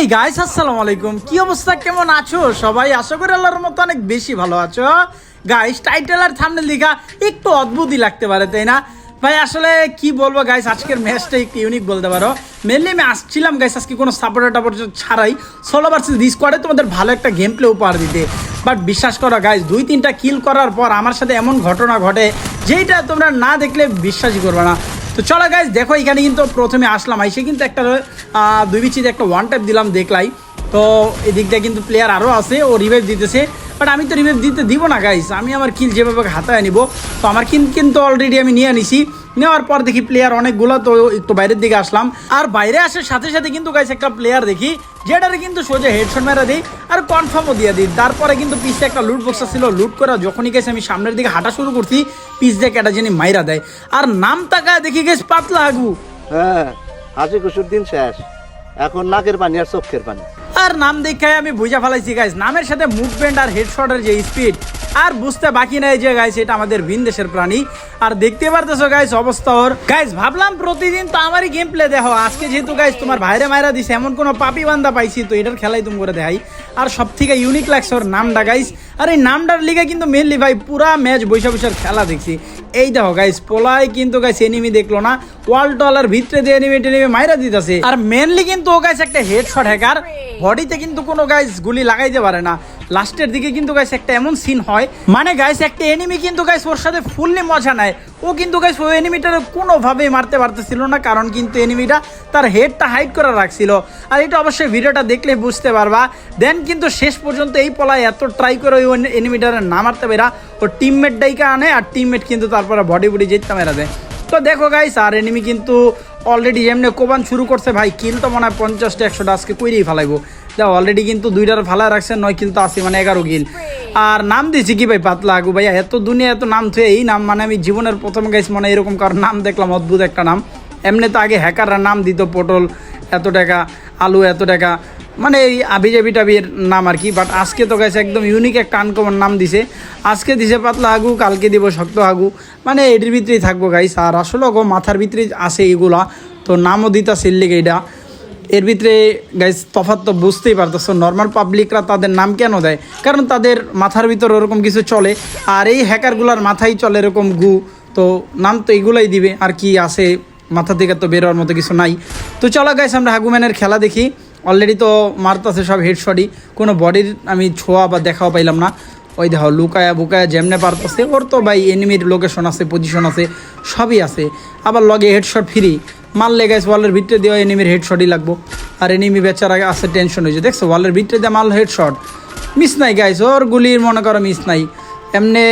Hey guys আসসালামু আলাইকুম। কি অবস্থা? কেমন আছো? সবাই আশা করি আল্লাহর মতো অনেক বেশি ভালো আছো। গাইস টাইটেল আর থামনেল লেখা একটু অদ্ভুতই লাগতে পারে, তাই না? ভাই, আসলে কি বলব গাইস আজকের ম্যাচটা একটু ইউনিক বলতে পারো। মেনলি আমি আসছিলাম গাইস আজকে কোনো সাপোর্টার টাপোর্ট ছাড়াই। ভার্সেস রিস করে তোমাদের ভালো একটা গেম প্লে উপহার দিতে। বাট বিশ্বাস করো গাইস দুই তিনটা কিল করার পর আমার সাথে এমন ঘটনা ঘটে, যেইটা তোমরা না দেখলে বিশ্বাসই করবে না। তো চলো গাইজ দেখো এখানে কিন্তু প্রথমে আসলাম। আইসে কিন্তু একটা দুই বিচিতে একটা ওয়ান টাইপ দিলাম দেখলাই। তো এদিক দিয়ে কিন্তু প্লেয়ার আরও আছে, ও রিভাইভ দিতেছে। বাট আমি তো রিভাইভ দিতে দিব না গাইস আমি আমার কিল যেভাবে হাতায় নিব, তো আমার কিল কিন্তু অলরেডি আমি নিয়ে নিছি। নেওয়ার পর দেখি প্লেয়ার অনেকগুলো, তো একটু বাইরের দিকে আসলাম। আর বাইরে আসার সাথে সাথে কিন্তু গাইস একটা প্লেয়ার দেখি, যেটারে কিন্তু সোজা হেডশট মেরা দিই আর কনফার্মও দিয়ে দিই। তারপরে কিন্তু পিসে একটা লুট বক্স ছিল লুট করা। যখনই গেছে আমি সামনের দিকে হাঁটা শুরু করছি পিস দিয়ে একটা যিনি মাইরা দেয়। আর নাম তাকায় দেখি গেছে পাতলা আগু। হ্যাঁ খুশুর দিন শেষ। এখন নাকের পানি আর চোখের পানি। আর নাম দেখে আমি বুঝা ফেলাইছি গাইস নামের সাথে মুভমেন্ট আর হেডশটের যে স্পিড আর বুঝতে বাকি নাই যে গাইস এটা আমাদের ভিন দেশের প্রাণী। আর দেখতে পারতেছো গাইস অবস্থা ওর। গাইস ভাবলাম প্রতিদিন তো আমারই গেম প্লে দেখো। আজকে যেহেতু গাইস তোমার ভাইরে মাইরা দিছে, এমন কোনো পাপি বান্দা পাইছি, তো এটার খেলাই তুমি করে দেখাই। আর সব থেকে ইউনিক লাগছে ওর নামটা গাইস আর এই নামটার লিগে কিন্তু মেনলি ভাই পুরা ম্যাচ বৈশা বৈশার খেলা দেখছি। এই দেখো গাইস পোলাই কিন্তু গাইস এনিমি দেখল না। ওয়াল টলার ভিতরে দিয়ে এনিমি টেনিমি মাইরা দিতেছে। আর মেনলি কিন্তু ও গাইস একটা হেডশট হ্যাকার বডিতে কিন্তু কোনো গাইস গুলি লাগাইতে পারে না। লাস্টের দিকে কিন্তু গাইস একটা এমন সিন হয়। মানে গাইস একটা এনিমি কিন্তু গাইস ওর সাথে ফুললি মজা নেয়। ও কিন্তু গাইস ওই এনিমিটার কোনোভাবেই মারতে পারতেছিল না, কারণ কিন্তু এনিমিটা তার হেডটা হাইড করে রাখছিল। আর এটা অবশ্যই ভিডিওটা দেখলে বুঝতে পারবা। দেন কিন্তু শেষ পর্যন্ত এই পলায় এত ট্রাই করে ওই এনিমিটার না মারতে পেরা ও টিমমেট ডাইকা আনে আর টিমমেট কিন্তু তারপরে বডি বডি জিততে মেরা দেয়। তো দেখো গাইস আর এনিমি কিন্তু অলরেডি এমনি কোবান শুরু করছে। ভাই কিল তো মনে হয় পঞ্চাশটা, একশোটা আজকে কইরেই ফেলাইবো। দেখো অলরেডি কিন্তু দুইটার ফালায় রাখছে, নয় কিল তো আছে মানে এগারো কিল। আর নাম দিয়েছি কি ভাই পাতলা আগু? ভাইয়া, এত দুনিয়া, এত নাম থুয়ে এই নাম মানে আমি জীবনের প্রথম গাইস মানে এরকম কারণ নাম দেখলাম, অদ্ভুত একটা নাম। এমনি তো আগে হ্যাকাররা নাম দিত, পটল এত টাকা, আলু এত টাকা মানে এই আবিজাবি টাবির নাম আর কি। বাট আজকে তো গেছে একদম ইউনিক একটা আনকমন নাম দিছে। আজকে দিছে পাতলা আগু, কালকে দিব শক্ত আগু। মানে এটির ভিতরেই থাকব গাইস আর আসলে মাথার ভিতরে আছে এইগুলা তো নামও দিতা সিল্লিক এইটা এর ভিতরে গাইস তফাৎ তো বুঝতেই পারতেছো নর্মাল পাবলিকরা তাদের নাম কেন দেয়? কারণ তাদের মাথার ভিতর ওরকম কিছু চলে, আর এই হ্যাকারগুলার মাথায় চলে এরকম গু, তো নাম তো এগুলাই দিবে, আর কি আছে, মাথা থেকে তো বেরোয়ার মতো কিছু নাই। তো চলো গাইস আমরা হাগুম্যানের খেলা দেখি। অলরেডি তো মারতাছে সব হেডশটই কোনো বডির আমি ছোঁয়া বা দেখাও পাইলাম না। ওই দেখো, লুকায়া বুকায়া যেমনে পারতেছে, ওর তো ভাই এনিমির লোকেশন আছে পজিশন আছে, সবই আছে। আবার লগে হেডশট ফ্রি মারলে গাইস ওয়ালের ভিতরে দেওয়া এনিমির হেডশটই লাগবো। আর এনিমি বেচার আগে আসতে টেনশন হয়েছে। দেখছ ওয়ালের ভিতরে দেওয়া মারল হেডশট মিস নাই গাইস ওর গুলির মনে করো মিস নাই। এমনি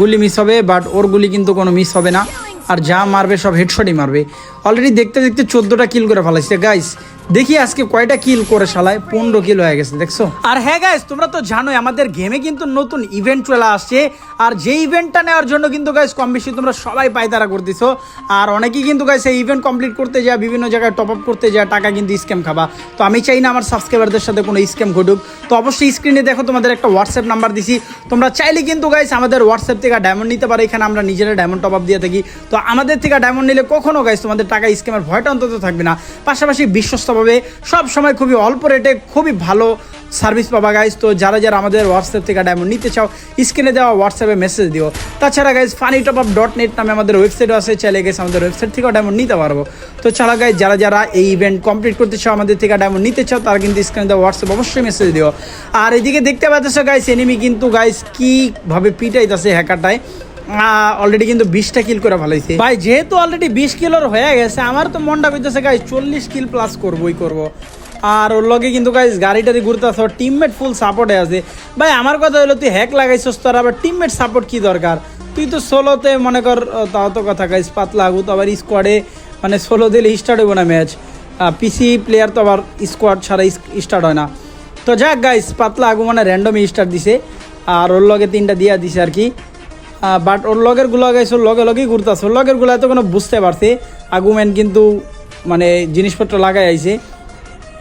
গুলি মিস হবে বাট ওর গুলি কিন্তু কোনো মিস হবে না। আর যা মারবে সব হেডশটই মারবে। অলরেডি দেখতে দেখতে চোদ্দোটা কিল করে ফেলাইছে। গাইস দেখি আজকে কয়টা কিল করে শালায়? পনেরো কিল হয়ে গেছে, দেখছ? আর হ্যাঁ গাইস তোমরা তো জানোই, আমাদের গেমে কিন্তু নতুন ইভেন্ট চলে আসছে। আর যে ইভেন্টটা নেওয়ার জন্য কিন্তু গাইস কম বেশি তোমরা সবাই পায়তারা করতেছো। আর অনেকেই কিন্তু গাইস এই ইভেন্ট কমপ্লিট করতে যায়, বিভিন্ন জায়গায় টপ আপ করতে যায়, টাকা কিন্তু স্ক্যাম খাবা। তো আমি চাই না আমার সাবস্ক্রাইবারদের সাথে কোনো স্ক্যাম ঘটুক। তো অবশ্যই স্ক্রিনে দেখো, তোমাদের একটা হোয়াটসঅ্যাপ নাম্বার দিছি। তোমরা চাইলে কিন্তু গাইস আমাদের হোয়াটসঅ্যাপ থেকে ডায়মন্ড নিতে পারো। এখানে আমরা নিজেরা ডায়মন্ড টপ আপ দিয়ে থাকি। তো আমাদের থেকে ডায়মন্ড নিলে কখনো গাইস তোমাদের টাকা স্ক্যামের ভয়টা অন্তত থাকবে না। পাশাপাশি বিশ্বস্তভাবে সব সময় খুবই অল্প রেটে খুবই ভালো সার্ভিস পাবা গাইস তো যারা যারা আমাদের হোয়াটসঅ্যাপ থেকে ডায়মন্ড নিতে চাও স্ক্রিনে দেওয়া হোয়াটসঅ্যাপে মেসেজ দিও। তাছাড়া guys funny top up dot net নামে আমাদের ওয়েবসাইটও আছে। চাইলে গেছে আমাদের ওয়েবসাইট থেকেও ডায়মন্ড নিতে পারব। তো ছাড়া গাইজ যারা যারা এই ইভেন্ট কমপ্লিট করতে চাও, আমাদের থেকে ডায়মন্ড নিতে চাও, তারা কিন্তু স্ক্রিনে দেওয়া হোয়াটসঅ্যাপ অবশ্যই মেসেজ দিও। আর এদিকে দেখতে পাচ্ছ গাইস এনিমি কিন্তু গাইস কীভাবে পিটাইতেছে হ্যাকারটায় অলরেডি কিন্তু বিশটা কিল করে ফেলাইছে ভাই, যেহেতু অলরেডি বিশ কিলোর হয়ে গেছে, আমার তো মনটা পেতেছে গাইস, চল্লিশ কিল প্লাস করবোই, করব। আর ওর লগে কিন্তু, গাইস গাড়িটারি ঘুরতে আসো টিমমেট ফুল সাপোর্টে আছে। ভাই, আমার কথা হলো, তুই হ্যাক লাগাইছিস তোর, আবার টিমমেট সাপোর্ট কি দরকার? তুই তো সোলোতে মনে কর তাও তো কথা, গাইস, পাতলা আগু তো আবার স্কোয়াডে মানে সোলো দিলে স্টার্ট হইব না ম্যাচ পিসি প্লেয়ার তো আবার স্কোয়াড ছাড়া স্টার্ট হয় না। তো যাক, গাইস, পাতলা আগু মানে র্যান্ডমই স্টার্ট দিছে। আর ওর লগে তিনটা দিয়া দিছে আর কি। বাট ওর লগেরগুলো ওর লগে লগেই ঘুরতেছে। ওর লগেরগুলো এত কোনো বুঝতে পারছে আগুমেন কিন্তু মানে জিনিসপত্র লাগাই আইছে।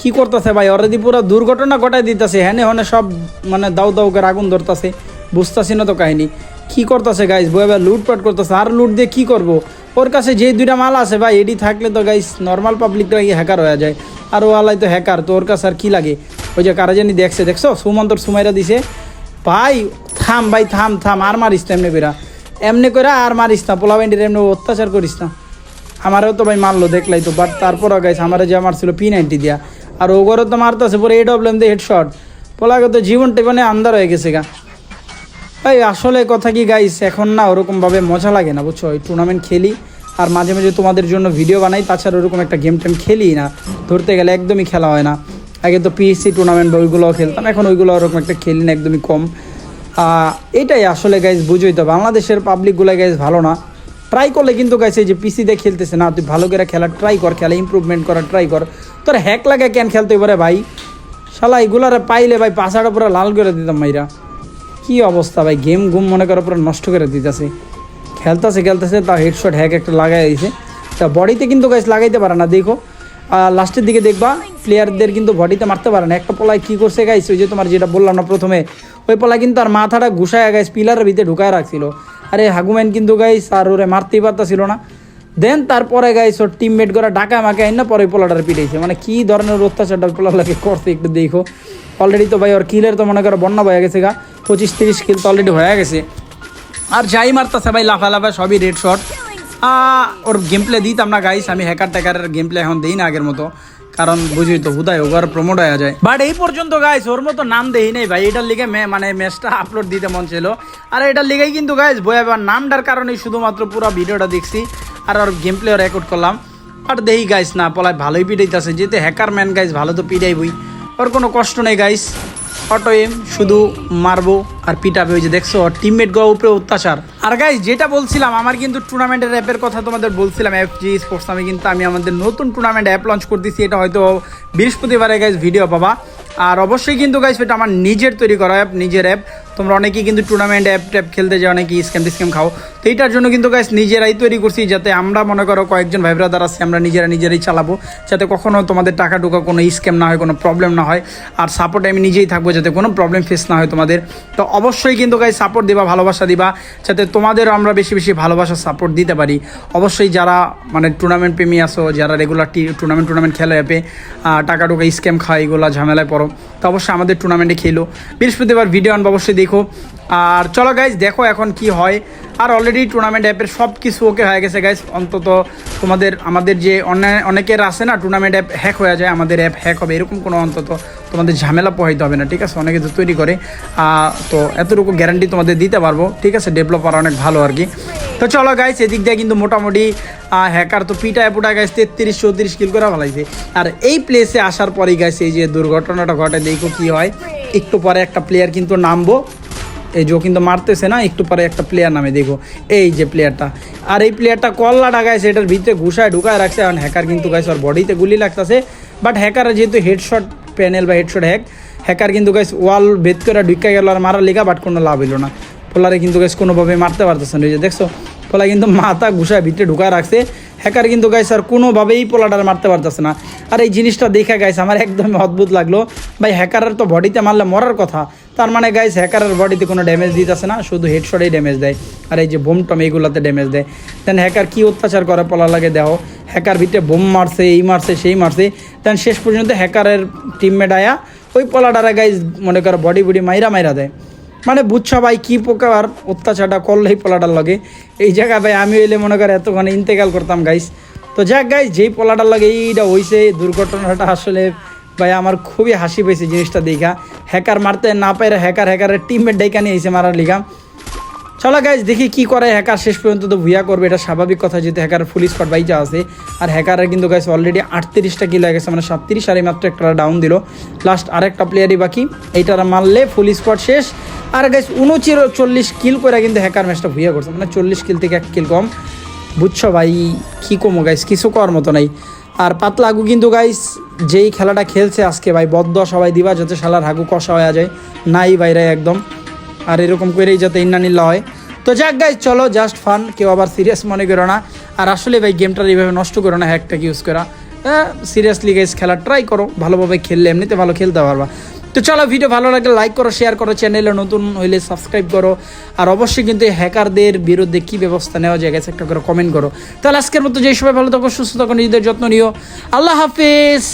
কি করতেছে ভাই? অলরেডি পুরো দুর্ঘটনা ঘটাই দিতেছে। হ্যানে হনে সব মানে দাউ দাউ করে আগুন ধরতেছে। বুঝতেছি না তো কাহিনী। কি করতেছে গাইস বই এবার লুটপাট করতেছে। আর লুট দিয়ে কি করব? ওর কাছে যে দুইটা মাল আছে ভাই, এডি থাকলে তো গাইস নর্মাল পাবলিকটা হ্যাকার হয়ে যায়। আর ও আলাই তো হ্যাকার তো ওর কাছে আর কি লাগে? ওই যে কারা জানি দেখছে, দেখছ? সুমন্তর সুমাইরা দিছে। ভাই থাম ভাই, থাম থাম, আর মারিস না এমনি বেরা এমনি করে আর মারিস না, পোলা বাইন্ডির এমনি অত্যাচার করিস না। আমারও তো ভাই মারলো, দেখলাই তো বাট তারপরও গাইছে আমার যে মারছিল পি নাইনটি দিয়া। আর ওগরও তো মারতে মারতেছে, পরে এ ডব্লেম দিয়ে হেডশট পোলাকে তো জীবনটা মানে আন্দার হয়ে গেছে গা। ভাই, আসলে কথা কি গাইস এখন না ওরকমভাবে মজা লাগে না, বুঝছ? ওই টুর্নামেন্ট খেলি, আর মাঝে মাঝে তোমাদের জন্য ভিডিও বানাই, তাছাড়া ওরকম একটা গেম টেম খেলি না। ধরতে গেলে একদমই খেলা হয় না। আগে তো পিএসসি টুর্নামেন্ট বা ওইগুলোও খেলতাম, এখন ওইগুলো ওরকম একটা খেলি না, একদমই কম। এটাই আসলে গাইজ বুঝোই তো, বাংলাদেশের পাবলিকগুলো গাইজ ভালো না। ট্রাই করলে কিন্তু গাইছে যে পিসিতে খেলতেছে, না, তুই ভালো করে খেলা ট্রাই কর, খেলা ইমপ্রুভমেন্ট করার ট্রাই কর। তোর হ্যাক লাগে কেন খেলতে পারে ভাই? শালা, এগুলারে পাইলে ভাই পাশাটা পুরো লাল করে দিতাম মাইরা। কি অবস্থা ভাই গেম গুম মনে করো পুরো নষ্ট করে দিতেছে। খেলতেছে খেলতেছে তা হেডশট হ্যাক একটা লাগাই দিয়েছে তা বডিতে কিন্তু গাছ লাগাইতে পারে না, দেখো। লাস্টের দিকে দেখবা প্লেয়ারদের কিন্তু বডিতে মারতে পারে না। একটা পলায় কী করছে গাইছে ওই যে তোমার যেটা বললাম না প্রথমে, ওই পলায় কিন্তু আর মাথাটা ঘুষায় গাইস পিলারের ভিতরে ঢুকায় রাখছিল। আরে, হাগুম্যান কিন্তু গাইস আর ওরে মারতেই পারতাছিল না। দেন তারপরে গাইস ওর টিমমেট করে ডাকা মাকে আইন না পরে পোলাটার পিটাইছে। মানে কী ধরনের অত্যাচারটা লাগে করছে একটু দেখো। অলরেডি তো ভাই, ওর কিলের তো মনে করো বন্যা হয়ে গেছে গা। পঁচিশ তিরিশ কিল তো অলরেডি হয়ে গেছে। আর যাই মারতেছে ভাই লাফা লাফা সবই রেড শট ওর গেম প্লে দিতাম না গাইস আমি হ্যাকার ট্যাকারের গেম প্লে এখন দিই না আগের মতো। কারণ বুঝি তো, হুদায় ওভার প্রমোট হয়ে যায়। বাট এই পর্যন্ত গাইস ওর মতো নাম দেই নাই ভাই। এটার লিগে মে- মানে ম্যাচটা আপলোড দিতে মন ছিল। আর এটার লিগেই কিন্তু গাইস বয়াবার নামটার কারণেই শুধুমাত্র পুরো ভিডিওটা দেখছি। আর ওর গেম প্লে রেকর্ড করলাম। আর দেই গাইস না, পলায় ভালোই পিটাইতেছে। যেহেতু হ্যাকার ম্যান গাইস ভালো তো পিটাইবই। ওর কোনো কষ্ট নেই গাইস অটো এম, শুধু মারবো আর পিটাবে ওই যে দেখছ টিমমেট গো উপরে অত্যাচার। আর গাইজ যেটা বলছিলাম, আমার কিন্তু টুর্নামেন্টের অ্যাপের কথা তোমাদের বলছিলাম এফ জি স্পোর্টস আমি কিন্তু আমি আমাদের নতুন টুর্নামেন্ট অ্যাপ লঞ্চ করতেছি, এটা হয়তো বৃহস্পতিবারে গাইজ ভিডিও পাবা। আর অবশ্যই কিন্তু গাইজ এটা আমার নিজের তৈরি করা অ্যাপ নিজের অ্যাপ তোমরা অনেকেই কিন্তু টুর্নামেন্ট অ্যাপ ট্যাপ খেলতে যাও, অনেকেই স্ক্যাম টিস্ক্যাম খাও। তো এইটার জন্য কিন্তু গাইজ নিজেরাই তৈরি করছি যাতে আমরা মনে করো কয়েকজন ভাই ব্রাদার আছে, আমরা নিজেরা নিজেরাই চালাবো, যাতে কখনো তোমাদের টাকা টুকা কোনো স্ক্যাম না হয়, কোনো প্রবলেম না হয়, আর সাপোর্টে আমি নিজেই থাকব যাতে কোনো প্রবলেম ফেস না হয় তোমাদের। তো অবশ্যই কিন্তু গাইজ সাপোর্ট দিবা, ভালোবাসা দিবা, যাতে তোমাদেরও আমরা বেশি বেশি ভালোবাসা সাপোর্ট দিতে পারি। অবশ্যই যারা মানে টুর্নামেন্ট প্রেমী আসো যারা রেগুলার টুর্নামেন্ট টুর্নামেন্ট খেলে অ্যাপে টাকা টুকা স্ক্যাম খায়, এগুলো ঝামেলায় পড়ো। তো অবশ্যই আমাদের টুর্নামেন্টে খেলো। বৃহস্পতিবার ভিডিও আনব, অবশ্যই দেখো। আর চলো গাইজ দেখো এখন কি হয়। আর অলরেডি টুর্নামেন্ট অ্যাপের সব কিছু ওকে হয়ে গেছে গাইজ অন্তত তোমাদের, আমাদের যে অনেকের আছে না টুর্নামেন্ট অ্যাপ হ্যাক হয়ে যায়, আমাদের অ্যাপ হ্যাক হবে, এরকম কোনো অন্তত তোমাদের ঝামেলা পোহাইতে হবে না, ঠিক আছে? অনেকে তো তৈরি করে। তো এতটুকু গ্যারান্টি তোমাদের দিতে পারব, ঠিক আছে? ডেভেলপার অনেক ভালো আর কি। তো চলো গাইস এদিক দিয়ে কিন্তু মোটামুটি হ্যাকার তো পিটা পুটা গাইস তেত্রিশ, চৌত্রিশ কিল করে ফেলাইছে। আর এই প্লেসে আসার পরেই গাইস এই যে দুর্ঘটনাটা ঘটে, দেখো কি হয়। একটু পরে একটা প্লেয়ার কিন্তু নামবো। এই যে কিন্তু মারতেছে না, একটু পরে একটা প্লেয়ার নামে, দেখো। এই যে প্লেয়ারটা আর এই প্লেয়ারটা কল্লাটা গাইছে এটার ভিতরে ঘুষায় ঢুকায় রাখছে এখন হ্যাকার কিন্তু গাইছে ওর বডিতে গুলি লাগতেছে। বাট হ্যাকার যেহেতু হেডশট প্যানেল বা হেডশট হ্যাক হ্যাকার কিন্তু গাইস ওয়াল ভেদ করে ঢুকা গেল আর মারা লেগা বাট কোনো লাভ হইল না। পোলারে কিন্তু গাইস কোনোভাবে মারতে পারতেছে না। এই যে দেখছ পোলা কিন্তু মাথা ঘুষায় ভিতরে ঢুকায় রাখছে। হ্যাকার কিন্তু গাইস আর কোনোভাবেই পোলাটার মারতে পারতেছে না। আর এই জিনিসটা দেখে গাইস আমার একদম অদ্ভুত লাগল। ভাই হ্যাকারের তো বডিতে মারলে মরার কথা। তার মানে গাইস হ্যাকারের বডিতে কোনো ড্যামেজ দিতেছে না, শুধু হেডশটেই ড্যামেজ দেয়। আর এই যে বোম টম, এইগুলোতে ড্যামেজ দেয়। দেন হ্যাকার কি অত্যাচার করে পলা লাগে দেহ হ্যাকার ভিতরে বোম মারছে, এই মারছে, সেই মারছে। দেন শেষ পর্যন্ত হ্যাকারের টিমমেট আয়া, ওই পলাটারা গাইস মনে করো বডি বডি মাইরা মাইরা দেয়। মানে বুঝছ ভাই, কী প্রকার অত্যাচারটা করলেই পোলাটার লগে। এই জায়গা ভাই আমি এলে মনে করে এতক্ষণে ইন্তেকাল করতাম গাইস তো যাক গাইস যেই পোলাটার লাগে এইটা হয়েছে দুর্ঘটনাটা আসলে ভাই আমার খুবই হাসি পেয়েছে জিনিসটা দেখা। হ্যাকার মারতে না পাইরে হ্যাকার হ্যাকারের টিমমেট ডেকে নিয়ে এসে মারার লিগা। চলো গাইজ দেখি কি করে হ্যাকার শেষ পর্যন্ত তো ভুয়া করবে, এটা স্বাভাবিক কথা যেহেতু হ্যাকার ফুল স্পট বাইজা আছে। আর হ্যাকারের কিন্তু গাইজ অলরেডি আটত্রিশটা কিলো হয়ে গেছে মানে সাতত্রিশ আর এই মাত্র একটা ডাউন দিল। লাস্ট আরেকটা প্লেয়ারই বাকি, এইটার মারলে ফুল স্পট শেষ। আর গাইজ উনচির চল্লিশ কিল করে কিন্তু হ্যাকার ম্যাচটা ভুয়া করছে মানে চল্লিশ কিল থেকে এক কিল কম। বুঝছ ভাই, কী কমো গাইস কিছু করার মতো নাই। আর পাতলা আগু কিন্তু গাইস যেই খেলাটা খেলছে আজকে ভাই, বদ্ধ সবাই দিবা যাতে শালার হাগু কষা হয়ে যায়। নাই বাইরে একদম। আর এরকম করেই যাতে ইন্নানিল্লা হয়। তো যাক গাইজ চলো জাস্ট ফান কেউ আবার সিরিয়াস মনে করো না। আর আসলে ভাই গেমটা এইভাবে নষ্ট করো না হ্যাকটাকে ইউজ করা। সিরিয়াসলি গাইজ খেলা ট্রাই করো, ভালোভাবে খেললে এমনিতে ভালো খেলতে পারবা। তো চলো ভিডিও ভালো লাগলে লাইক করো শেয়ার করো চ্যানেলে নতুন হইলে সাবস্ক্রাইব করো। আর অবশ্যই কিন্তু হ্যাকারদের বিরুদ্ধে কী ব্যবস্থা নেওয়া যায় গেছে একটা করে কমেন্ট করো। তাহলে আজকের মতো যে সবাই ভালো থাকো, সুস্থ থাকো, নিজেদের যত্ন নিও। আল্লাহ হাফিজ!